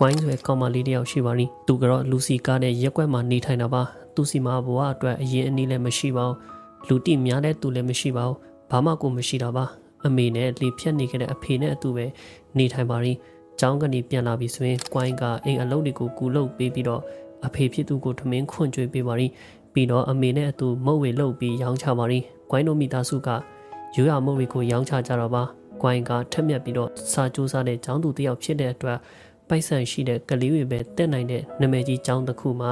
ကွိုင်းဆွဲကောင်မလေးတယောက်ရှိပါရီသူကတော့လူစီကားနဲ့ရက်ကွက်မှာနေထိုင်တာပါသူစီမှာဘဝအတွက်အရင်အနည်းလည်းမရှိပါဘူးလူတိများတဲ့သူလည်းမရှိပါဘူးဘာမှကိုမရှိတာပါအမေနဲ့လေဖြတ်နေခဲ့တဲ့အဖေနဲ့အတူပဲနေထိုင်ပါရီကျောင်းကနေပြန်လာပြီဆိုရင်ကွိုင်းကအိမ်အလုပ်တွေကိုကူလုပ်ပေးပြီးတော့အဖေဖြစ်သူကိုထမင်းခွန့်ကြွေးပေးပါရီပြီးတော့အမေနဲ့အတူမုတ်ဝေလုပ်ပြီးရောင်းချပါရီကွိုင်းတို့မိသားစုကရိုးရမုတ်ဝေကိုရောင်းချကြတော့ပါကွိုင်းကထက်မြက်ပြီးတော့စာကြိုးစားတဲ့ကျောင်းသူတစ်ယောက်ဖြစ်တဲ့အတွက် ပိုက်ဆံရှိတဲ့ကလေးတွေပဲတက်နိုင်တဲ့နာမည်ကြီးကျောင်းတစ်ခုမှာ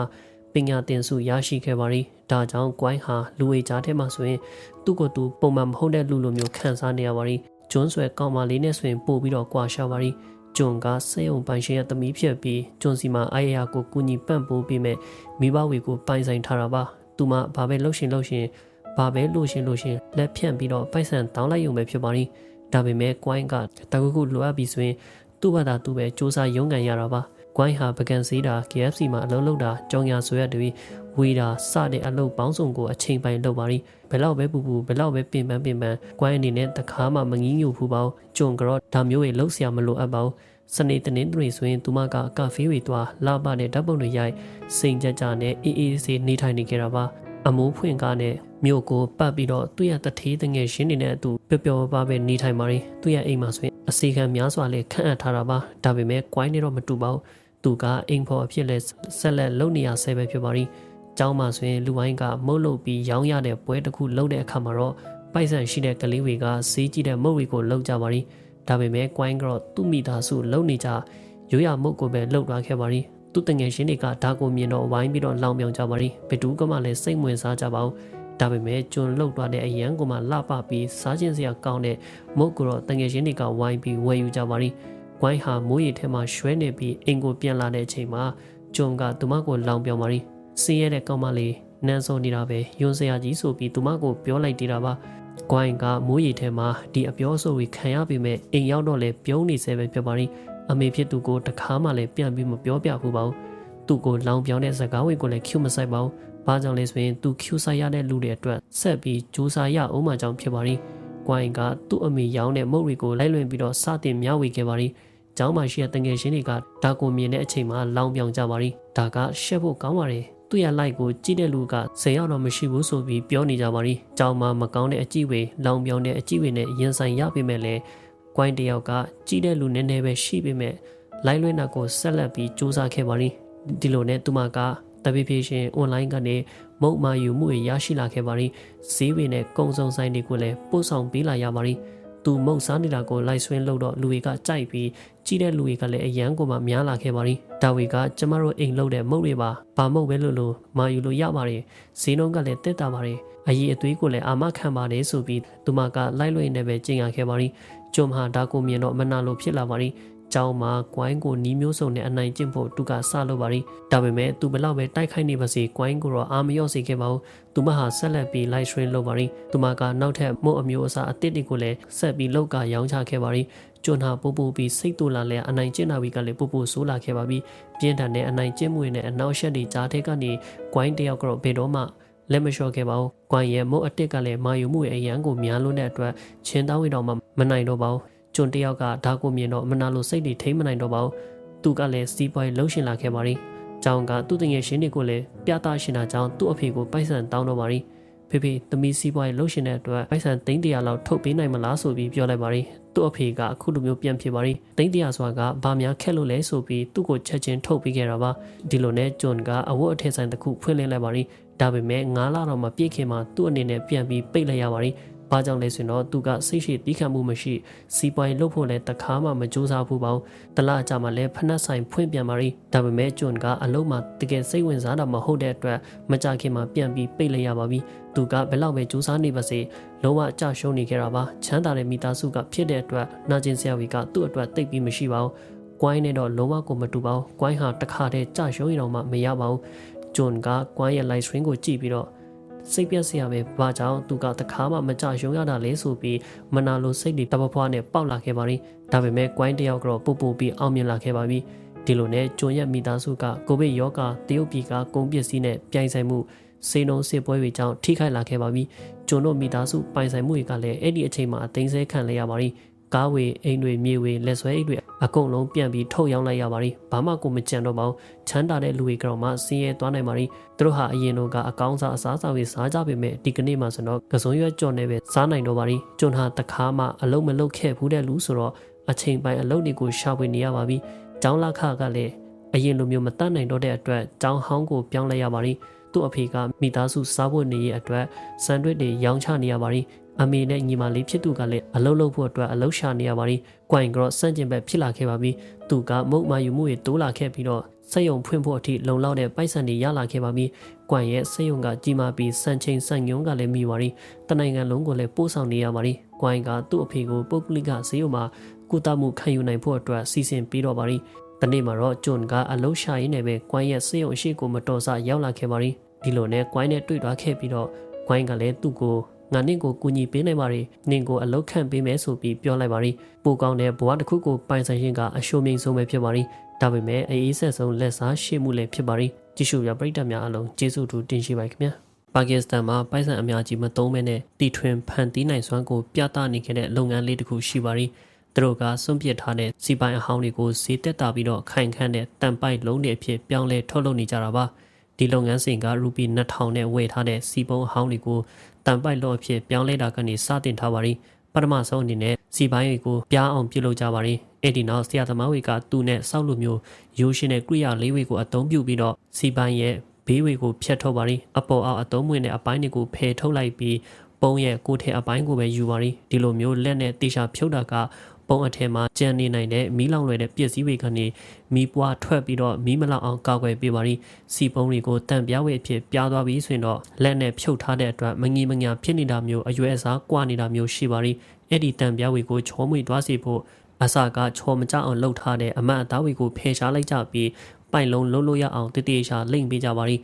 ပညာသင်ဆုရရှိခဲ့ပါရီဒါကြောင့်ကွိုင်းဟာလူဝေကြားထဲမှာဆိုရင်သူ့ကိုယ်သူပုံမှန်မဟုတ်တဲ့လူလိုမျိုးခံစားနေရပါရီကျွန်းဆွဲကောင်းမလေးနဲ့ဆိုရင်ပို့ပြီးတော့ကွာရှာပါရီကျွန်းကစေယုံပိုင်ရှင်ရဲ့သမီးဖြစ်ပြီးကျွန်းစီမှာအားရရကိုကူညီပံ့ပိုးပေးမဲ့မိဘဝေကိုပိုင်ဆိုင်ထားတာပါသူမှဘာပဲလှုပ်ရှင်လှုပ်ရှင်ဘာပဲလို့ရှင်လို့ရှင်လက်ဖြန့်ပြီးတော့ပိုက်ဆံတောင်းလိုက်ရုံပဲဖြစ်ပါရီဒါပေမဲ့ကွိုင်းကတကူခုလိုအပ်ပြီးဆိုရင် သူ့ဘာသာသူပဲစူးစမ်းရုန်းကန်ရတာပါ။ကွိုင်းဟာပကံစည်းတာ KFC မှာအလုပ်လုပ်တာကြောင်ညာဆိုရတွေဝေးတာစတဲ့အလုပ်ပေါင်းစုံကိုအချိန်ပိုင်းလုပ်ပါရီဘယ်လောက်ပဲပူပူဘယ်လောက်ပဲပင်ပန်းပင်ပန်းကွိုင်းအနေနဲ့တခါမှမငီးညိုဖူပါဘူး။ဂျွန်ကတော့ဒါမျိုးတွေလှုပ်ရှားမလိုအပ်ပါဘူး။စနေတနင်္ဂနွေဆိုရင်သူမကကာဖေးတွေသွားလာပနဲ့ဓာတ်ပုံတွေရိုက်စိန်ကြကြနဲ့အေးအေးဆေးနေထိုင်နေကြတာပါ။ အမိုးဖွင့်ကားနဲ့မြို့ကိုပတ်ပြီးတော့သူ့ရဲ့တထေးတငယ်ရှင်းနေတဲ့အတူပျော်ပျော်ပါးပဲနေထိုင်ပါရီသူ့ရဲ့အိမ်မှာဆိုရင်အစီခံများစွာလေးခန့်အပ်ထားတာပါဒါပေမဲ့ကွိုင်းနေတော့မတူပါဘူးသူကအိမ်ဖော်အဖြစ်လဲဆက်လက်လုပ်နေရဆဲပဲဖြစ်ပါရီကျောင်းမှာဆိုရင်လူဝိုင်းကမုတ်လုပ်ပြီးရောင်းရတဲ့ပွဲတစ်ခုလုပ်တဲ့အခါမှာတော့ပိုက်ဆံရှိတဲ့ကလေးတွေကဈေးကြီးတဲ့မုတ်တွေကိုလုပ်ကြပါရီဒါပေမဲ့ကွိုင်းကတော့သူ့မိသားစုလုပ်နေကြရိုးရမုတ်ကိုပဲလှုပ်သွားခဲ့ပါရီ သူတငယ်ချင်းတွေကဒါကိုမြင်တော့ဝိုင်းပြီးတော့လောင်ပြောင်ကြပါရီဘယ်သူကမှလည်းစိတ်ဝင်စားကြပါဘူးဒါပေမဲ့ကျွန်းလောက်သွားတဲ့အရန်ကိုမှလှပပြီးစားခြင်းစရာကောင်းတဲ့မုတ်ကိုတော့တငယ်ချင်းတွေကဝိုင်းပြီးဝယ်ယူကြပါရီ။ဝိုင်းဟာမိုးရီထဲမှာရွှဲနေပြီးအင်ကိုပြန်လာတဲ့အချိန်မှာကျွန်းကသူမကိုလောင်ပြောင်ပါရီ။စင်းရဲတဲ့ကောင်မလေးနန်းစောနေတာပဲယွန်းစရာကြီးဆိုပြီးသူမကိုပြောလိုက်သေးတာပါ။ကွိုင်းကမိုးရီထဲမှာဒီအပြောဆိုပြီးခံရပေမဲ့အိမ်ရောက်တော့လဲပြုံးနေဆဲပဲဖြစ်ပါရီ။ အမေဖြစ်သူကိုတခါမှလည်းပြန်ပြီးမပြောပြဘူးပါဘူး။သူ့ကိုလောင်ပြောင်တဲ့စကားဝင်ကိုလည်း cue မဆိုင်ပါဘူး။ဘာကြောင့်လဲဆိုရင်သူ cue ဆိုင်ရတဲ့လူတွေအတွက်ဆက်ပြီးစူးစမ်းရအောင်မှကြောင့်ဖြစ်ပါရီ။ကွိုင်းကသူ့အမေရောင်းတဲ့မုတ်တွေကိုလိုက်လွင်ပြီးတော့စတင်မျှဝေခဲ့ပါရီ။ကျောင်းမှာရှိတဲ့တငယ်ချင်းတွေကဒါကိုမြင်တဲ့အချိန်မှာလောင်ပြောင်ကြပါရီ။ဒါကရှက်ဖို့ကောင်းပါတယ်။သူ့ရဲ့ like ကိုကြည့်တဲ့လူကဇေရောက်တော့မရှိဘူးဆိုပြီးပြောနေကြပါရီ။ကျောင်းမှာမကောင်းတဲ့အကြည့်ဝေလောင်ပြောင်တဲ့အကြည့်ဝေနဲ့ရင်ဆိုင်ရပေမဲ့လည်း ကွိုင်းတယောက်ကကြည့်တဲ့လူနည်းနည်းပဲရှိပေမဲ့လိုက်လွင်တာကိုဆက်လက်ပြီးစူးစမ်းခဲ့ပါရီ။ဒီလိုနဲ့သူမကတပိဖြေရှင် online ကနေမုတ်မာယူမှုရရှိလာခဲ့ပါရီဈေးပင်နဲ့ကုံစုံဆိုင်တွေကိုလည်းပို့ဆောင်ပေးလာရပါရီ သူမုတ်စားနေတာကိုလိုက်ဆွင်းလို့တော့လူတွေကကြိုက်ပြီးကြီးတဲ့လူတွေကလည်းအရန်ကိုမှများလာခဲ့ပါရီဒါဝီကကျမတို့အိမ်လုပ်တဲ့မုတ်တွေပါဘာမုတ်ပဲလို့လို့မာယူလို့ရပါတယ်ဈေးနှုန်းကလည်းတက်တာပါတယ်အကြီးအသွေးကိုလည်းအာမခံပါတယ်ဆိုပြီးသူမကလိုက်လွှင့်နေပဲကျင်ရခဲ့ပါရီကျုံဟာဒါကိုမြင်တော့မနာလို့ဖြစ်လာပါရီ ကျောင်းမှာကွိုင်းကိုနီးမျိုးစုံနဲ့အနိုင်ကျင့်ဖို့သူကစလုပ်ပါရီဒါပေမဲ့သူဘလောက်ပဲတိုက်ခိုက်နေပါစေကွိုင်းကိုတော့အာမရော့စေခဲ့ပါဘူးသူမဟာဆက်လက်ပြီး live stream လုပ်ပါရီသူမကနောက်ထပ်မုတ်အမျိုးအစားအသစ်တွေကိုလည်းဆက်ပြီးလောက်ကရောင်းချခဲ့ပါရီကျွန်းဟာပူပူပြီးစိတ်တူလာလဲအနိုင်ကျင့်တာဝီကလည်းပူပူဆိုးလာခဲ့ပါပြီပြင်းထန်တဲ့အနိုင်ကျင့်မှုတွေနဲ့အနောက်ရှက်တွေကြားထဲကနေကွိုင်းတယောက်ကတော့ဘယ်တော့မှလက်မလျှော့ခဲ့ပါဘူး။ကွမ်ရဲ့မုတ်အတစ်ကလည်းမာယူမှုရဲ့အရန်ကိုများလွန်းတဲ့အတွက်ချင်းသားဝိတော်မှမနိုင်တော့ပါဘူး။ ကျွန်တယောက်ကဒါကိုမြင်တော့မနာလို့စိတ်တွေထိမ့်မနိုင်တော့ပါဘူးသူကလည်းစီးပွားရေးလှုပ်ရှင်လာခဲ့ပါရီကျောင်းကသူ့တငယ်ရှင်တွေကိုလည်းပြသရှင်တာကြောင့်သူ့အဖေကိုပိုက်ဆံတောင်းတော့ပါရီဖေဖေသမီးစီးပွားရေးလှုပ်ရှင်တဲ့အတွက်ပိုက်ဆံသိန်းတရာလောက်ထုတ်ပေးနိုင်မလားဆိုပြီးပြောလိုက်ပါရီသူ့အဖေကအခုလိုမျိုးပြန်ဖြစ်ပါရီသိန်းတရာဆိုတာကဘာများခက်လို့လဲဆိုပြီးသူ့ကိုချက်ချင်းထုတ်ပေးခဲ့တာပါဒီလိုနဲ့ဂျွန်ကအဝတ်အထည်ဆိုင်တစ်ခုဖွင့်လှစ်လိုက်ပါရီဒါပေမဲ့9လတော့မပြည့်ခင်မှာသူ့အနေနဲ့ပြန်ပြီးပိတ်လိုက်ရပါရီ။ ဘာကြောင့်လဲဆိုရင်တော့သူကစိတ်ရှိတီးခံမှုမရှိစီပွိုင်းလုပ်ဖို့လည်းတခါမှမကြိုးစားဘူးပေါ့။တလားအကြမှာလည်းဖနက်ဆိုင်ဖွင့်ပြန်ပါရီ။ဒါပေမဲ့ကျွန်းကအလုံးမှာတကယ်စိတ်ဝင်စားတာမဟုတ်တဲ့အတွက်မကြခင်မှာပြန်ပြီးပိတ်လိုက်ရပါပြီ။သူကဘယ်လောက်ပဲကြိုးစားနေပါစေလုံးဝအကြရှုံးနေခဲ့တာပါ။ချမ်းသာတဲ့မိသားစုကဖြစ်တဲ့အတွက်နာကျင်ဆရာကြီးကသူ့အတွက်တိတ်ပြီးမရှိပါဘူး။ကွိုင်းနဲ့တော့လုံးဝကိုမတူပါဘူး။ကွိုင်းဟာတခါတည်းကြရှုံးရတော့မှမရပါဘူး။ကျွန်းကကွိုင်းရဲ့ live stream ကိုကြည့်ပြီးတော့ စိတ်ပြက်စရာပဲဘာကြောင့်သူကတခါမှမကြရုံရတာလဲဆိုပြီးမနာလိုစိတ်တွေတပဖွားနဲ့ပေါက်လာခဲ့ပါရီဒါပေမဲ့ကွိုင်းတယောက်ကတော့ပူပူပြီးအောင်မြင်လာခဲ့ပါပြီဒီလိုနဲ့ကျွန်းရက်မိသားစုကကိုဗစ်ရောဂါတရုတ်ပြည်ကကုန်ပစ္စည်းနဲ့ပြိုင်ဆိုင်မှုစေနှုံစစ်ပွဲတွေကြောင့်ထိခိုက်လာခဲ့ပါပြီကျွန်းတို့မိသားစုပိုင်ဆိုင်မှုတွေကလည်းအဲ့ဒီအချိန်မှာအသိမ်းဆဲခံလိုက်ရပါရီ ကားဝေအိမ်တွေမြေဝေလက်ဆွဲအိတ်တွေအကုန်လုံးပြန်ပြီးထုတ်ရောင်းလိုက်ရပါပြီဘာမှကိုမကြံတော့ပါဘူးချမ်းသာတဲ့လူတွေကတော့မှစင်းရဲသွားနိုင်ပါပြီသူတို့ဟာအရင်တော့ကအကောင်းစားအစားအစာတွေစားကြပေမဲ့ဒီကနေ့မှဆိုတော့ကစုံရွက်ကြော်နေပဲစားနိုင်တော့ပါပြီကျွန်ဟာတခါမှအလုံးမလုံးခဲ့ဘူးတဲ့လူဆိုတော့အချိန်ပိုင်းအလုံးတွေကိုရှာဖွေနေရပါပြီကျောင်းလာခကလည်းအရင်လိုမျိုးမတတ်နိုင်တော့တဲ့အတွက်ကျောင်းဟောင်းကိုပြောင်းလဲရပါပြီသူ့အဖေကမိသားစုစားဖို့နေရအတွက်စံတွစ်တွေရောင်းချနေရပါပြီ အမေနဲ့ညီမလေးဖြစ်သူကလည်းအလုံးလုံးဖို့အတွက်အလုံးရှာနေရပါပြီ။ကွိုင်ကတော့စန့်ကျင်ဘက်ဖြစ်လာခဲ့ပါပြီ။သူကမုတ်မာယူမှုတွေတိုးလာခဲ့ပြီးတော့စက်ယုံဖွင့်ဖို့အထိလုံလောက်တဲ့ပိုက်ဆံတွေရလာခဲ့ပါပြီ။ကွိုင်ရဲ့စက်ယုံကကြီးမားပြီးစံချိန်စံညုံကလည်းမိပါရီ။တနိုင်ငံလုံးကိုလည်းပို့ဆောင်နေရပါရီ။ကွိုင်ကသူ့အဖေကိုပုဂ္ဂလိကဈေးရုံမှာကုသမှုခံယူနိုင်ဖို့အတွက်စီစဉ်ပြီးတော့ပါရီ။တနေ့မှာတော့ဂျွန်ကအလုံးရှာရင်းနဲ့ပဲကွိုင်ရဲ့စက်ယုံရှိကိုမတော်ဆရောက်လာခဲ့ပါရီ။ဒီလိုနဲ့ကွိုင်နဲ့တွေ့သွားခဲ့ပြီးတော့ကွိုင်ကလည်းသူ့ကို ငါနင့်ကိုကူညီပေးနိုင်ပါတယ်နင့်ကိုအလောက်ခံပေးမယ်ဆိုပြီးပြောလိုက်ပါတယ်ပိုကောင်းတဲ့ဘဝတစ်ခုကိုပိုင်ဆိုင်ခြင်းကအရှုံးမြင့်ဆုံးပဲဖြစ်ပါတယ်ဒါပေမဲ့အေးအေးဆက်ဆုံးလက်စားရှိမှုလည်းဖြစ်ပါတယ်ကြည့်ရှုရပရိသတ်များအလုံးကျေးဇူးတူတင်ရှိပါခင်ဗျာပါကစ္စတန်မှာပိုက်ဆံအများကြီးမသုံးမဲနဲ့တီထွင်ဖန်တီးနိုင်စွမ်းကိုပြသနေခဲ့တဲ့လုပ်ငန်းလေးတစ်ခုရှိပါတယ်သူတို့ကစွန့်ပစ်ထားတဲ့စီပိုင်အဟောင်းတွေကိုဈေးတက်တာပြီးတော့ခိုင်ခန့်တဲ့တန်ပိုက်လုံးတွေအဖြစ်ပြောင်းလဲထုတ်လုပ်နေကြတာပါ။ ဒီလုပ်ငန်းစဉ်ကရူပီ2000နဲ့ဝယ်ထားတဲ့စီပုံးအဟောင်းတွေကိုတန်ပိုက်လော့အဖြစ်ပြောင်းလဲတာကနေစတင်ထားပါရီပထမဆုံးအနေနဲ့စီပိုင်းတွေကိုပြားအောင်ပြုလုပ်ကြပါရီအဲ့ဒီနောက်ဆရာသမားတွေကသူ့နဲ့စောက်လိုမျိုးရိုးရှင်းတဲ့ကိရိယာလေးတွေကိုအသုံးပြုပြီးတော့စီပိုင်းရဲ့ဘေးဝေကိုဖျက်ထုတ်ပါရီအပေါ်အောက်အသုံးဝင်တဲ့အပိုင်းတွေကိုဖယ်ထုတ်လိုက်ပြီးပုံရဲ့ကိုထဲအပိုင်းကိုပဲယူပါရီဒီလိုမျိုးလက်နဲ့တေချာဖြုတ်တာက ပုံအထက်မှာကြံနေနိုင်တဲ့မီးလောင်လွယ်တဲ့ပစ္စည်းတွေကနေမီးပွားထွက်ပြီးတော့မီးမလောက်အောင်ကာကွယ်ပေးပါရီစီပုံးတွေကိုတန်ပြားဝဲအဖြစ်ပြားသွားပြီးဆိုရင်တော့လက်နဲ့ဖြုတ်ထားတဲ့အတွက်မငီမညာဖြစ်နေတာမျိုးအရွယ်အစားကွာနေတာမျိုးရှိပါရီအဲ့ဒီတန်ပြားဝဲကိုချောမွေသွားစေဖို့အစကချောမကြအောင်လှုပ်ထားတဲ့အမတ်အသားဝဲကိုဖယ်ရှားလိုက်ကြပြီးပိုက်လုံးလှုပ်လို့ရအောင်တတိယရှာလိမ့်ပေးကြပါရီ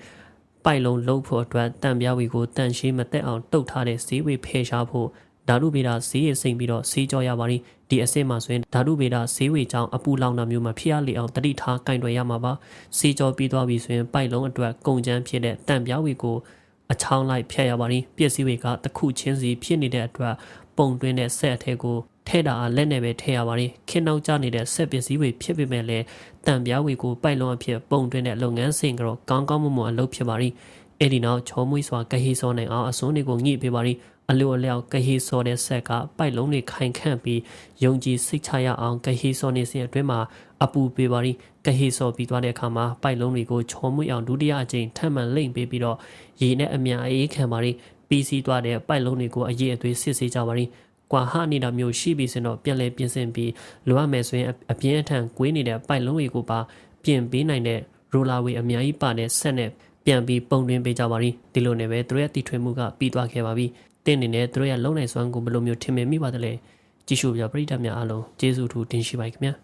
ပိုက်လုံးလှုပ်ဖို့အတွက်တန်ပြားဝီကိုတန်ရှင်းမသက်အောင်တုတ်ထားတဲ့ဈေးဝေဖယ်ရှားဖို့ ဓာတုဗေဒဈေးရစိမ့်ပြီးတော့ဈေးကြောရပါရီဒီအစစ်မှာဆိုရင်ဓာတုဗေဒဈေးဝေကြောင်းအပူလောင်တာမျိုးမှာဖြစ်ရလေအောင်တတိထားကင်တွယ်ရမှာပါဈေးကြောပြီးသွားပြီဆိုရင်ပိုက်လုံးအတွက်ကုန်ကျန်းဖြစ်တဲ့တန်ပြားဝေကိုအချောင်းလိုက်ဖျက်ရပါရီပစ္စည်းတွေကတခုချင်းစီဖြစ်နေတဲ့အတွက်ပုံတွင်းတဲ့ဆက်အထက်ကိုထဲတာအားလက်နဲ့ပဲထည့်ရပါတယ်ခင်းနောက်ကျနေတဲ့ဆက်ပစ္စည်းတွေဖြစ်ပေမဲ့လည်းတံပြားဝေကိုပိုက်လုံးအဖြစ်ပုံတွင်းတဲ့လုပ်ငန်းစဉ်ကတော့ကောင်းကောင်းမွန်မွန်အလုပ်ဖြစ်ပါရီအဲ့ဒီနောက်ချောမွေးစွာကဟီစောနိုင်အောင်အစွန်းတွေကိုညှိပေးပါရီ အလိုအလျောက်ကဟီစောတဲ့ဆက်ကပိုက်လုံးတွေခိုင်ခန့်ပြီးယုံကြည်စိတ်ချရအောင်ကဟီစောနေစဉ်အတွင်းမှာအပူပေးပါရီကဟီစောပြီးသွားတဲ့အခါမှာပိုက်လုံးတွေကိုချောမွေးအောင်ဒုတိယအကြိမ်ထပ်မံလိမ့်ပေးပြီးတော့ရေနဲ့အမြန်အေးခံပါရီပြီးစီးသွားတဲ့ပိုက်လုံးတွေကိုအရေးအသွေးစစ်ဆေးကြပါရီကွာဟနေတာမျိုးရှိပြီဆိုတော့ပြန်လဲပြင်ဆင်ပြီးလိုအပ်မယ်ဆိုရင်အပြင်းအထန်ကွေးနေတဲ့ပိုက်လုံးတွေကိုပါပြင်ပေးနိုင်တဲ့ရိုလာဝေအများကြီးပါတဲ့ဆက်နဲ့ပြန်ပြီးပုံတွင်းပေးကြပါရီဒီလိုနဲ့ပဲသူတို့ရဲ့တီထွင်မှုကပြီးသွားခဲ့ပါပြီ တင်းနေနဲ့သူတို့ရဲ့လုံနိုင်စွမ်းကိုဘယ်လိုမျိုးထင်မြင်မိပါသလဲကြည့်ရှုပြပရိသတ်များအားလုံးကျေးဇူးထူးတင်ရှိပါခင်ဗျာ